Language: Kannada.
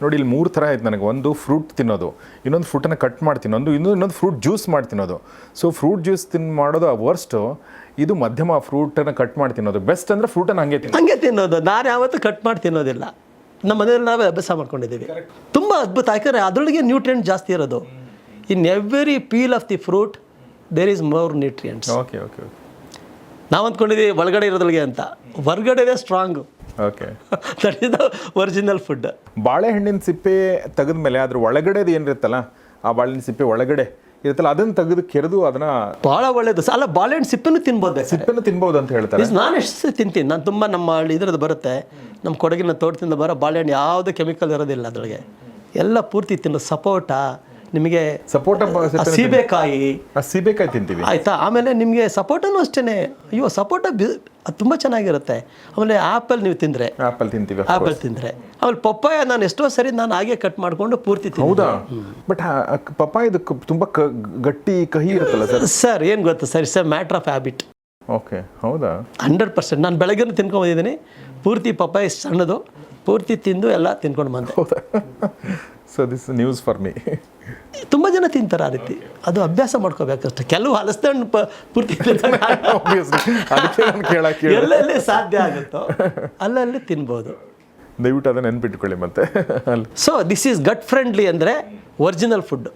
ನೋಡಿ ಇಲ್ಲಿ ಮೂರು ಥರ ಆಯ್ತು ನನಗೆ. ಒಂದು ಫ್ರೂಟ್ ತಿನ್ನೋದು ಇನ್ನೊಂದು ಫ್ರೂಟನ್ನು ಕಟ್ ಮಾಡಿ ತಿನ್ನೋದು ಇನ್ನೊಂದು ಇನ್ನೊಂದು ಫ್ರೂಟ್ ಜ್ಯೂಸ್ ಮಾಡಿ ತಿನ್ನೋದು. ಸೊ ಫ್ರೂಟ್ ಜ್ಯೂಸ್ ತಿನ್ ಮಾಡೋದು ಆ ವರ್ಸ್ಟು ಇದು ಮಧ್ಯಮ ಫ್ರೂಟನ್ನು ಕಟ್ ಮಾಡಿ ತಿನ್ನೋದು. ಬೆಸ್ಟ್ ಅಂದರೆ ಫ್ರೂಟನ್ನು ಹಂಗೆ ತಿನ್ನೋದು. ಹಂಗೆ ತಿನ್ನೋದು. ನಾನು ಯಾವತ್ತೂ ಕಟ್ ಮಾಡಿ ತಿನ್ನೋದಿಲ್ಲ. ನಮ್ಮ ಮನೆಯಲ್ಲಿ ನಾವೇ ಅಭ್ಯಾಸ ಮಾಡ್ಕೊಂಡಿದ್ದೀವಿ. ತುಂಬ ಅದ್ಭುತ. ಯಾಕಂದರೆ ಅದರೊಳಗೆ ನ್ಯೂಟ್ರಿಯೆಂಟ್ ಜಾಸ್ತಿ ಇರೋದು. In every peel of the fruit there is more nutrients okay okay okay ನಾವು ಅಂದ್ಕೊಂಡಿದ್ದೀವಿ ಒಳಗಡೆ ಇರೋದ್ರೊಳಗೆ ಅಂತ. ಹೊರಗಡೆದೇ strong okay. That is the original food ಬಾಳೆಹಣ್ಣಿನ ಸಿಪ್ಪೆ ತೆಗೆದ ಮೇಲೆ ಅದ್ರ ಒಳಗಡೆದು ಏನಿರುತ್ತಲ್ಲ ಆ ಬಾಳೆಹಣ್ಣಿನ ಸಿಪ್ಪೆ ಒಳಗಡೆ ಇರುತ್ತಲ್ಲ ಅದನ್ನ ತೆಗೆದು ಕೆರೆದು ಅದನ್ನ ಬಹಳ ಒಳ್ಳೇದು. ಅಲ್ಲ ಬಾಳೆಹಣ್ಣು ಸಿಪ್ಪನ್ನು ತಿನ್ಬೋದು ಸಿಪ್ಪೆನು ತಿನ್ಬೋದು ಅಂತ ಹೇಳ್ತಾರೆ. ನಾನು ಎಷ್ಟು ತಿಂತೀನಿ. ನಾನು ತುಂಬ ನಮ್ಮ ಇದ್ರದ್ದು ಬರುತ್ತೆ. ನಮ್ಮ ಕೊಡಗಿನ ತೋಟದಿಂದ ಬರೋ ಬಾಳೆಹಣ್ಣು ಯಾವುದೇ ಕೆಮಿಕಲ್ ಇರೋದಿಲ್ಲ ಅದರೊಳಗೆ. ಎಲ್ಲ ಪೂರ್ತಿ ತಿನ್ನೋ. ಸಪೋಟ ನಿಮಗೆ ಸಪೋಟ ಸೀಬೆಕಾಯಿ. ಆ ಸೀಬೆಕಾಯಿ ತಿಂತೀವಿ. ಆಯಿತಾ? ಆಮೇಲೆ ನಿಮಗೆ ಸಪೋಟನೂ ಅಷ್ಟೇ ಅಯ್ಯೋ ಸಪೋಟ ಅದು ತುಂಬ ಚೆನ್ನಾಗಿರುತ್ತೆ. ಆಮೇಲೆ ಆ್ಯಪಲ್ ನೀವು ತಿಂದರೆ. ಆಪಲ್ ತಿಂತೀವಿ ಆ್ಯಪಲ್ ತಿಂದರೆ. ಆಮೇಲೆ ಪಪ್ಪಾಯ ನಾನು ಎಷ್ಟೋ ಸರಿ ನಾನು ಹಾಗೆ ಕಟ್ ಮಾಡಿಕೊಂಡು ಪೂರ್ತಿ ಹೌದಾ? ಬಟ್ ಪಪ್ಪಾಯದು ತುಂಬ ಕ- ಗಟ್ಟಿ ಕಹಿ ಇರುತ್ತಲ್ಲ ಸರ್? ಸರ್ ಏನು ಗೊತ್ತಾ sir? It's a matter of habit okay ಹೌದಾ? Hundred percent. ನಾನು ಬೆಳಗ್ಗೆ ತಿನ್ಕೊಂಬಂದಿದ್ದೀನಿ ಪೂರ್ತಿ ಪಪ್ಪಾಯ ಸಣ್ಣದು. ಪೂರ್ತಿ ತಿಂದು ಎಲ್ಲ ತಿನ್ಕೊಂಡು ಬಂದೆ. ಹೌದಾ? So this news for me ಜನ ತಿಂತಾರೆ ಆ ರೀತಿ ಅದು ಅಭ್ಯಾಸ ಮಾಡ್ಕೋಬೇಕಷ್ಟೆ. ಕೆಲವು ಹಲಸಿನ ಹಣ್ಣು ಪೂರ್ತಿ ಎಲ್ಲೆಲ್ಲಿ ಸಾಧ್ಯ ಆಗುತ್ತೋ ಅಲ್ಲಲ್ಲಿ ತಿನ್ಬೋದು. ದಯವಿಟ್ಟು ಅದನ್ನ ನೆನ್ಪಿಟ್ಕೊಳ್ಳಿ ಮತ್ತೆ. So this is gut friendly ಅಂದರೆ ಒರಿಜಿನಲ್ ಫುಡ್